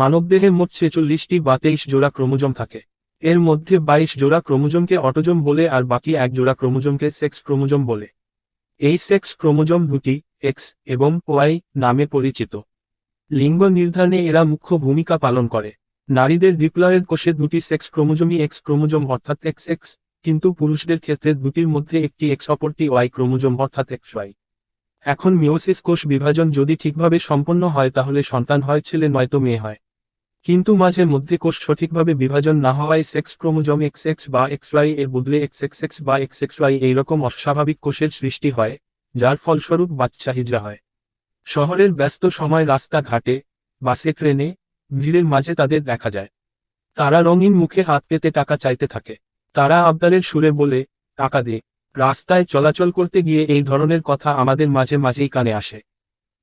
মানবদেহে মোট ছেচল্লিশটি বা তেইশ জোড়া ক্রোমোজোম থাকে। এর মধ্যে বাইশ জোড়া ক্রোমোজোমকে অটোজোম বলে আর বাকি এক জোড়া ক্রোমোজোমকে সেক্স ক্রোমোজোম বলে। এই সেক্স ক্রোমোজোম দুটি এক্স এবং ওয়াই নামে পরিচিত। লিঙ্গ নির্ধারণে এরা মুখ্য ভূমিকা পালন করে। নারীদের ডিপ্লয়েড কোষে দুটি সেক্স ক্রোমোজোমই এক্স ক্রোমোজোম অর্থাৎ এক্স এক্স, কিন্তু পুরুষদের ক্ষেত্রে দুটির মধ্যে একটি এক্স অপরটি ওয়াই ক্রোমোজোম অর্থাৎ এক্স ওয়াই। এখন মিওসিস কোষ বিভাজন যদি ঠিকভাবে সম্পন্ন হয় তাহলে সন্তান হয়, ছেলে নয়তো মেয়ে হয়। কিন্তু মাঝে মধ্যে কোষ সঠিকভাবে বিভাজন না হওয়ায় সেক্স ক্রোমোজোম এক্স এক্স বা এক্স ওয়াই এর বদলে এক্স এক্স এক্স বা এক্স এক্স ওয়াই এইরকম অস্বাভাবিক কোষের সৃষ্টি হয়, যার ফলস্বরূপ বাচ্চা হিজড়া হয়। শহরের ব্যস্ত সময় রাস্তাঘাটে, বাসে, ট্রেনে, ভিড়ের মাঝে তাদের দেখা যায়। তারা রঙিন মুখে হাত পেতে টাকা চাইতে থাকে। তারা আবদারের সুরে বলে, টাকা দে। রাস্তায় চলাচল করতে গিয়ে এই ধরনের কথা আমাদের মাঝে মাঝেই কানে আসে।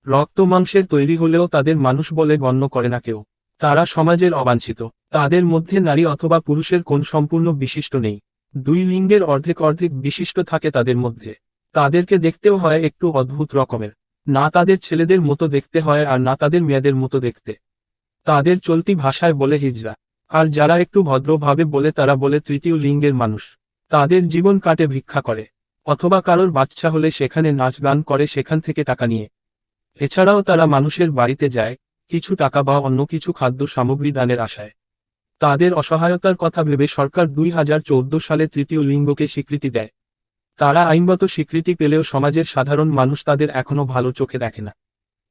রক্ত মাংসের তৈরি হলেও তাদের মানুষ বলে গণ্য করে না কেউ। তারা সমাজের অবাঞ্ছিত। তাদের মধ্যে নারী অথবা পুরুষের কোন সম্পূর্ণ বিশিষ্ট নেই। দুই লিঙ্গের অর্ধেক অর্ধেক বিশিষ্ট থাকে তাদের মধ্যে। তাদেরকে দেখতেও হয় একটু অদ্ভুত রকমের। না তাদের ছেলেদের মতো দেখতে হয় আর না তাদের মেয়েদের মতো দেখতে। তাদের চলতি ভাষায় বলে হিজরা। আর যারা একটু ভদ্রভাবে বলে তারা বলে তৃতীয় লিঙ্গের মানুষ। তাদের জীবন কাটে ভিক্ষা করে। অথবা কারোর বাচ্চা হলে সেখানে নাচ গান করে সেখান থেকে টাকা নিয়ে। এছাড়াও তারা মানুষের বাড়িতে যায়। কিছু টাকা বা অন্য কিছু খাদ্য সামগ্রী দানের আশায়। তাদের অসহায়তার কথা ভেবে সরকার দুই হাজার চৌদ্দ সালে তৃতীয় লিঙ্গকে স্বীকৃতি দেয়। তারা আইনগত স্বীকৃতি পেলেও সমাজের সাধারণ মানুষ তাদের এখনও ভালো চোখে দেখে না।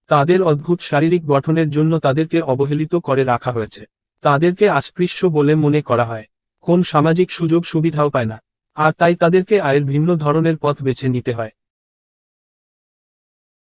তাদের অদ্ভুত শারীরিক গঠনের জন্য তাদেরকে অবহেলিত করে রাখা হয়েছে। তাদেরকে আস্পৃশ্য বলে মনে করা হয়। কোন সামাজিক সুযোগ সুবিধাও পায় না। আর তাই তাদেরকে আয়ের ভিন্ন ধরনের পথ বেছে নিতে হয়।